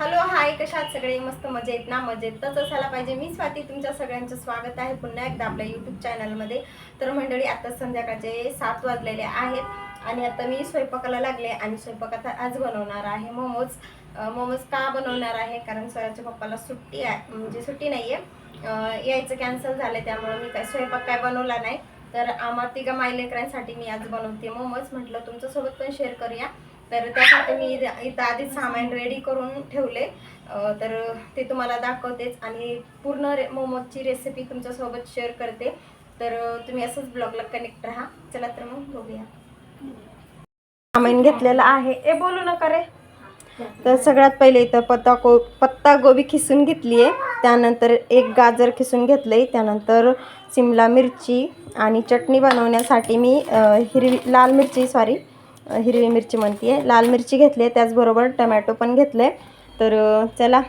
Hello hi कशात सगळे? मस्त मजेत ना? मजेतच असायला पाहिजे. मी स्वाती तुमच्या सगळ्यांचं स्वागत आहे पुन्हा एकदा आपल्या यूट्यूब चॅनलमध्ये तर मंडळी आता संध्याकाळचे सात वाजलेले आहेत आणि आता मी स्वयंपाकाला लागले आणि स्वयंपाकात आज बनवणार आहे मोमोज. मोमोज का बनवणार आहे? कारण स्वराच्या पप्पाला सुट्टी आहे म्हणजे सुट्टी नाही आहे यायचं कॅन्सल झालं त्यामुळे मी काय स्वयंपाक काय बनवला नाही. तर आम्हा तिघा माय लेकरांसाठी मी आज बनवते मोमोज. म्हटलं तुमच्यासोबत पण शेअर करूया. तर त्यासाठी मी इथं इथं आधीच सामान रेडी करून ठेवले. तर ते तुम्हाला दाखवतेच आणि पूर्ण रे मोमोजची रेसिपी तुमच्यासोबत शेअर करते. तर तुम्ही असंच ब्लॉगला कनेक्ट राहा. चला तर मग बघूया. सामान घेतलेलं आहे. ए बोलू नका रे. तर सगळ्यात पहिले इथं पत्ता को पत्ता गोबी खिसून घेतली आहे त्यानंतर एक गाजर खिसून घेतलं आहे त्यानंतर सिमला मिरची आणि चटणी बनवण्यासाठी मी हिरवी लाल मिरची सॉरी हिरवी मिरची म्हणते आहे लाल मिरची घेतली आहे त्याचबरोबर टमॅटो पण घेतले तर चला.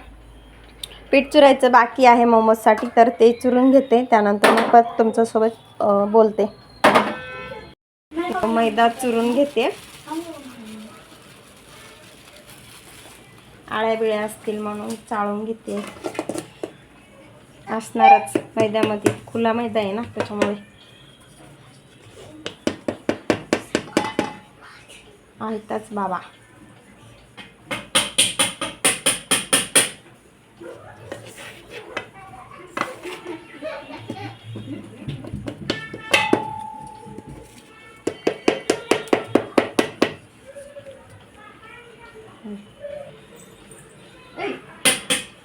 पीठ चुरायचं बाकी आहे मोमोजसाठी तर ते चुरून घेते. त्यानंतर मी परत तुमच्यासोबत बोलते. मैदा चुरून घेते. आळ्या बिळ्या असतील म्हणून चाळून घेते. असणारच मैद्यामध्ये खुला मैदा आहे ना त्याच्यामुळे. आहेतच बाबा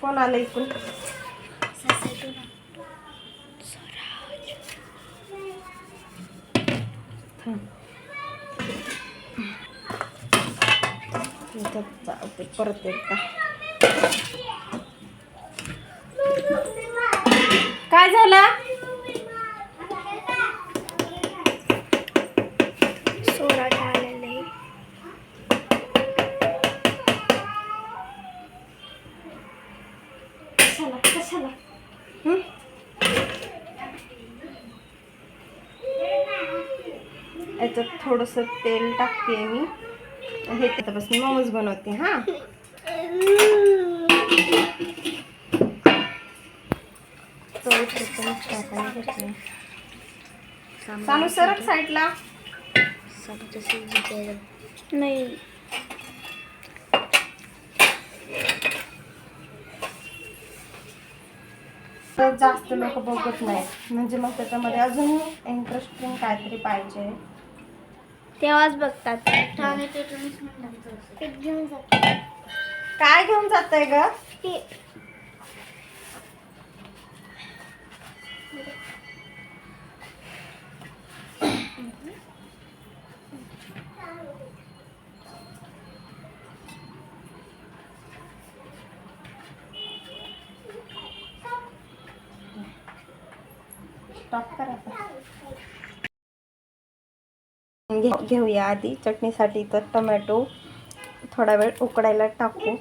कोण आलं इकडून थांब. परत एकदा. काय झालं? सोडा टाळलेले. कशाला कशाला? याच्यात थोडंसं तेल टाकते मी. हे त्याच्यापासून मोमोज बनवते हां. चालू सरक साईडला. नाही. तर जास्त लोक बघत नाहीत. म्हणजे मग त्याच्यामध्ये अजून इंटरेस्टिंग काहीतरी पाहिजे. तेव्हाच बघतात. काय घेऊन जात ग? स्टॉप कर घे- घेऊया आधी. चटणीसाठी तर टोमॅटो थोडा वेळ उकडायला टाकू.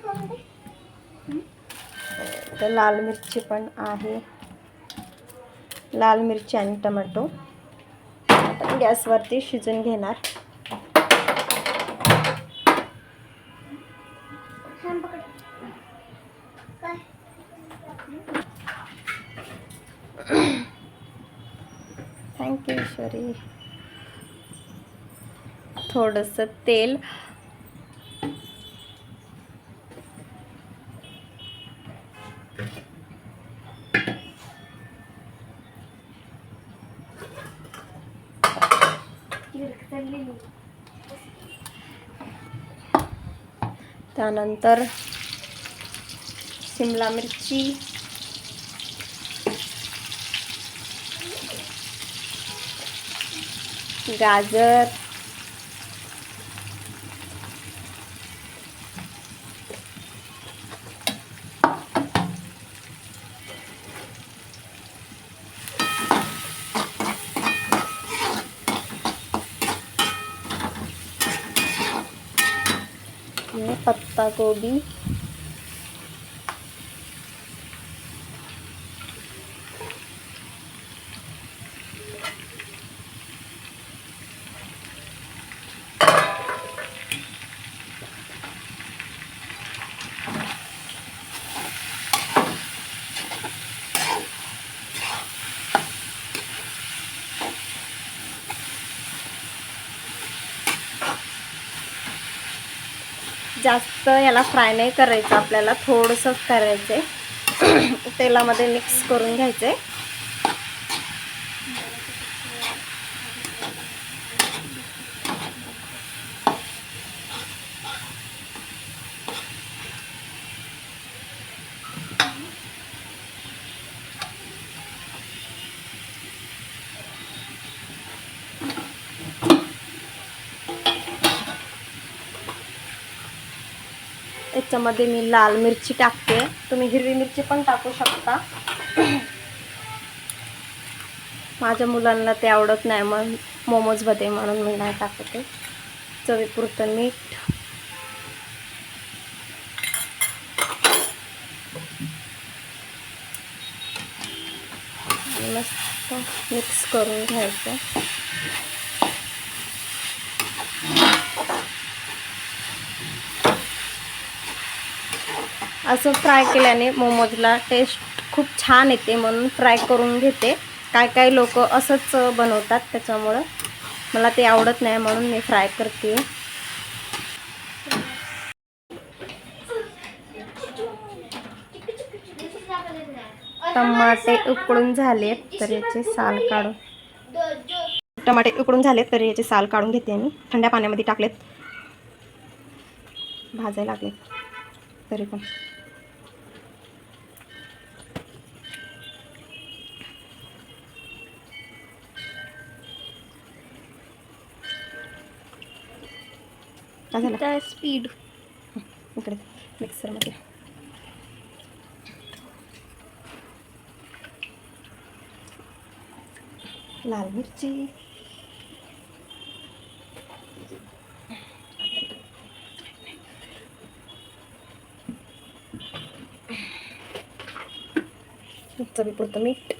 तर लाल मिरची पण आहे. लाल मिरची आणि टमॅटो. गॅसवरती शिजून घेणार. थँक्यू ईश्वरी थोडंसं तेल. त्यानंतर शिमला मिरची. गाजर. Tá, pagou 20 जास्त याला फ्राय नाही करायचं आपल्याला थोडंसंच करायचं आहे तेलामध्ये मिक्स करून घ्यायचं आहे याच्यामध्ये मी लाल मिरची टाकते. तुम्ही हिरवी मिरची पण टाकू शकता. माझ्या मुलांना ते आवडत नाही मग मोमोजमध्ये म्हणून मी नाही टाकते. चवीपुरतं मीठ. मस्त मिक्स करून घ्यायचं. असं फ्राय केल्याने मोमोजला टेस्ट खूप छान येते म्हणून फ्राय करून घेते. काय काय लोक असंच बनवतात त्याच्यामुळं. मला ते आवडत नाही म्हणून मी फ्राय करते. टमाटे उकळून झाले तर याचे साल काढून. टमाटे उकळून झाले तर याचे साल काढून घेते मी. थंड्या पाण्यामध्ये टाकलेत. भाजायला लागलेत. तरी पण. काय झालं त्या स्पीड इकडे मिक्सरमध्ये लाल मिरची चवीपुरतं मीठ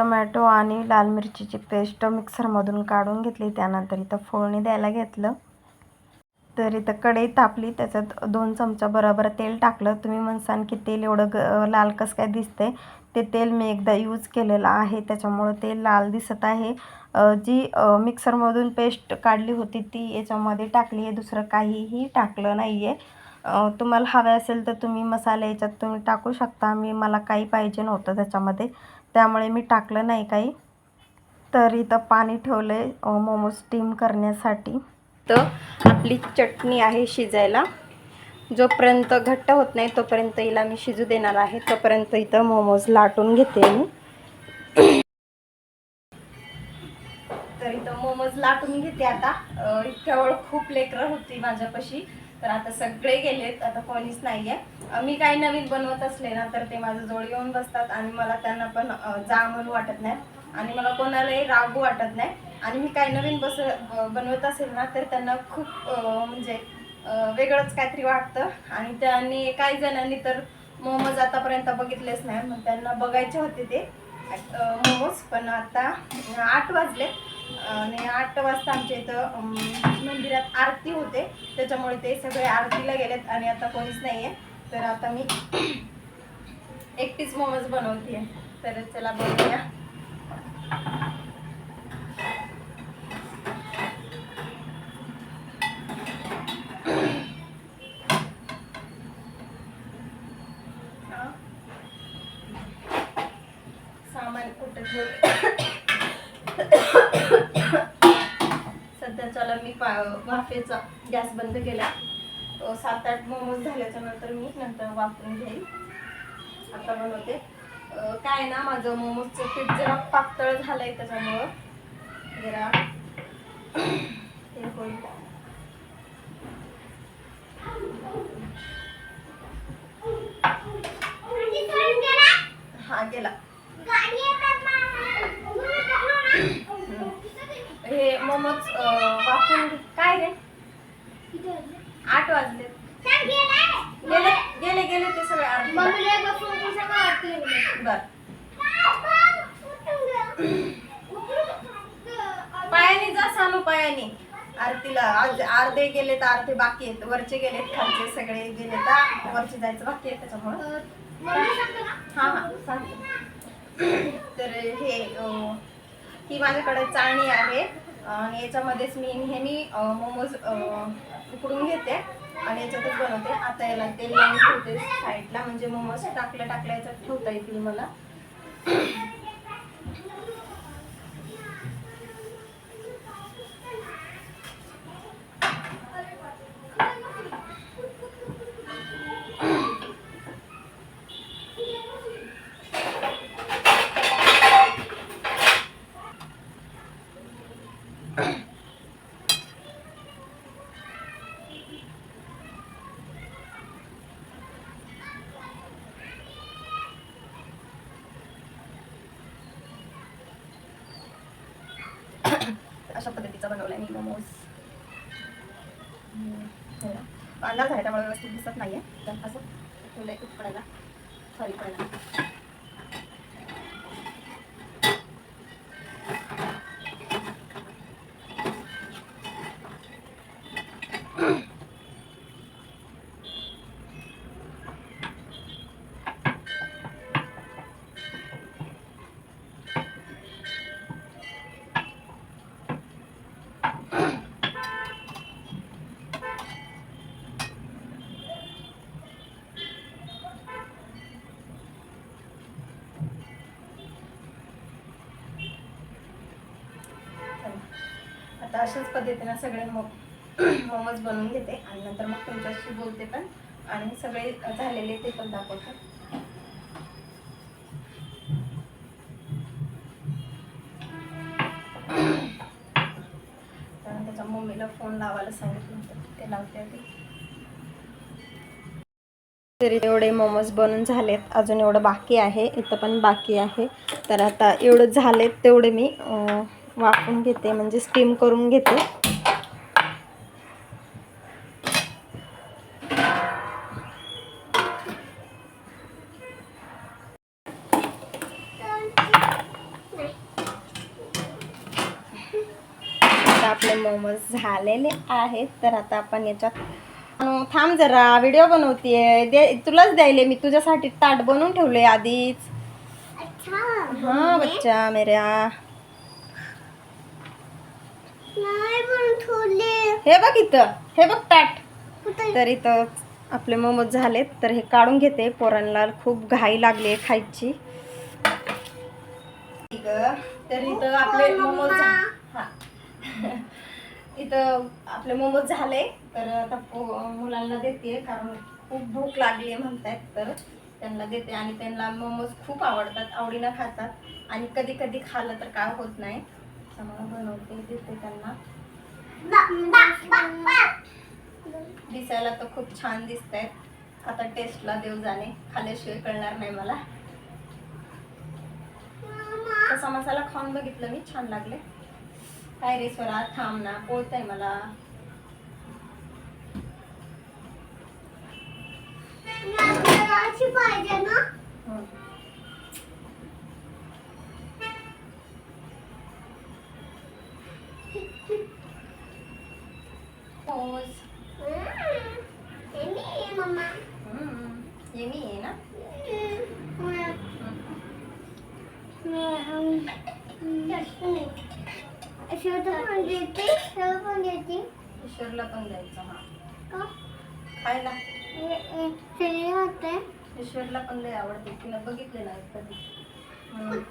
टमॅटो आणि लाल मिरचीची पेस्ट मिक्सरमधून काढून घेतली. त्यानंतर इथं फोडणी द्यायला घेतलं. तर इथं कढई तापली. त्याच्यात दोन चमचा बरोबर तेल टाकलं. तुम्ही म्हणसान की तेल एवढं ग लाल कसं काय दिसते ते तेल मी एकदा यूज केलेलं आहे. त्याच्यामुळं ते लाल दिसत आहे. जी मिक्सरमधून पेस्ट काढली होती ती याच्यामध्ये टाकली आहे. दुसरं काहीही टाकलं नाही आहे तुम्हाला हवे असेल तर तुम्ही मसाले याच्यात तुम्ही टाकू शकता. मी मला काही पाहिजे नव्हतं त्याच्यामध्ये. त्यामुळे मी टाकलं नाही काही. तर इथं पाणी ठेवलं आहे मोमोज स्टीम करण्यासाठी. तर आपली चटणी आहे शिजायला. जोपर्यंत घट्ट होत नाही तोपर्यंत हिला मी शिजू देणार आहे. तोपर्यंत इथं मोमोज लाटून घेते मी. तर इथं मोमोज लाटून घेते आता. इतक्या वेळ खूप लेकरं होती माझ्यापाशी. तर आता सगळे गेलेत आता कोणीच नाही आहे मी काही नवीन बनवत असले ना तर ते माझं जोड येऊन बसतात आणि मला त्यांना पण अं, जा म्हणून वाटत नाही. आणि मला कोणालाही रागू वाटत नाही. आणि मी काही नवीन बस बनवत असेल ना तर त्यांना खूप म्हणजे वेगळंच काहीतरी वाटतं. आणि त्यांनी काही जणांनी तर मोमोज आतापर्यंत बघितलेच नाही मग त्यांना बघायचे होते ते. मोमोज पण आता आठ वाजले आणि आठ वाजता आमच्या इथं मंदिरात आरती होते. त्याच्यामुळे ते सगळे आरतीला गेलेत आणि आता कोणीच नाही आहे तर आता मी एकटीच मोमोज बनवते तर चला बघूया हा. सामान कुठं ठेवलं सध्याच्याला मी पा वाफेचा गॅस बंद केला. सात आठ मोमोज झाल्याच्यानंतर मी नंतर वापरून घेईन आता बनवते. काय ना माझं मोमोजचं पीठ जरा पातळ झालंय त्याच्यामुळं. जरा हे होईल हा गेला हे मोमोज अ, वाफून काय रे आठ वाजले गेले गेले गेले ते सगळे आरतीला. बर पायाने जा सांगू पायाने आरतीला आज अर्धे गेले तर अर्धे बाकी आहेत. वरचे गेलेत खालचे सगळे गेले तर वरचे जायचं बाकी आहे त्याच्यामुळं. हा हा सांगते. तर हे ही माझ्याकडे चाळणी आहे. आणि याच्यामध्येच मी नेहमी मोमोज उकडून घेते आणि याच्यातच बनवते. आता याला तेल लावून ठेवते साईडला. म्हणजे मोमोज टाकल्या टाकल्या याच्यात ठेवता येतील मला. अशा बनवला बनवलाय मी मोमोज. हम्म, हो झाला त्यामुळे व्यवस्थित दिसत नाहीये. तर असं ठेवलं आहे उकडायला सॉरी पडायला आता अशाच पद्धतीनं सगळे मो मोमोज बनवून घेते. आणि नंतर मग तुमच्याशी बोलते पण. आणि सगळे झालेले ते पण दाखवते. कारण त्याच्या मम्मीला फोन लावायला सांगितलं होतं. ते लावते आधी. तरी एवढे मोमोज बनून झालेत. अजून एवढं बाकी आहे. इथं पण बाकी आहे. तर आता एवढं झालेत तेवढे मी वाफवून घेते म्हणजे स्टीम करून घेते. आता आपले मोमोज झालेले आहेत तर आता आपण याच्यात थांब जरा व्हिडिओ बनवतीये. दे तुलाच द्यायले मी तुझ्यासाठी ताट बनवून ठेवले आधीच. हा बच्चा मेऱ्या. हे बघ इथं हे बघ ताट तर इथं आपले मोमोज झालेत तर हे काढून घेते. पोरांना खूप घाई लागली आहे खायची तर इथं आपले मोमोज हा. इथं आपले मोमोज झाले तर आता मुलांना देते कारण खूप भूक लागली आहे म्हणतायत तर त्यांना देते. आणि त्यांना मोमोज खूप आवडतात आवडीनं खातात. आणि कधी कधी खाल्लं तर काय होत नाही. त्यामुळे बनवते देते त्यांना. दिसायला तर खूप छान दिसत आहेत आता टेस्टला देव जाणे. खाल्ल्याशिवाय कळणार नाही मला. तसा मसाला खाऊन बघितलं मी छान लागले. काय रे स्वरा थांब ना पोळतंय मला. पाहिजे ना? मम्मा हं. यम्मी आहे ना ईश्वरला पण द्यायचं हा. खायला. ईश्वरला पण लय आवडते. तिला बघितले नाही कधी. म्हणून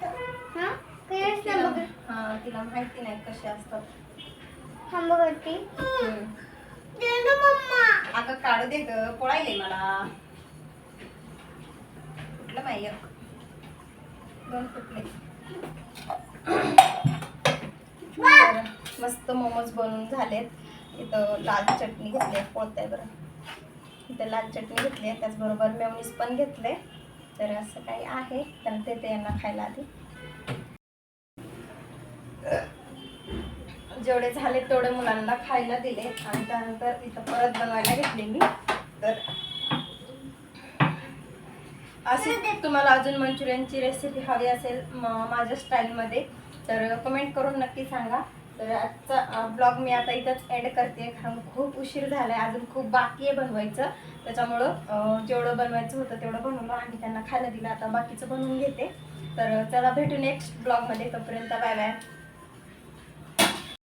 तिला हा तिला माहिती नाही कसे असतात. हं. काढू दे ग पोळायले मला. कुठलं माहिती दोन फुटले. बरं, मस्त मोमोज बनवून झालेत. इथं लाल चटणी घेतली आहे पोळताय बरं. इथं लाल चटणी घेतली आहे त्याचबरोबर मेवनीस पण घेतले तर असं काही आहे. तर ते ते यांना खायला आधी. जेवढे झाले तेवढे मुलांना खायला दिले. आणि त्यानंतर इथं परत बनवायला घेतले मी. तर असे तुम्हाला अजून मंचुरियनची रेसिपी हवी असेल माझ्या स्टाईलमध्ये तर कमेंट करून नक्की सांगा. तर आजचा ब्लॉग मी आता इथंच ॲड करते. कारण खूप उशीर झाला आहे अजून खूप बाकी आहे बनवायचं. त्याच्यामुळं जेवढं बनवायचं होतं तेवढं बनवलं आणि त्यांना खायला दिलं. आता बाकीचं बनवून घेते. तर चला भेटू नेक्स्ट ब्लॉगमध्ये तोपर्यंत बाय बाय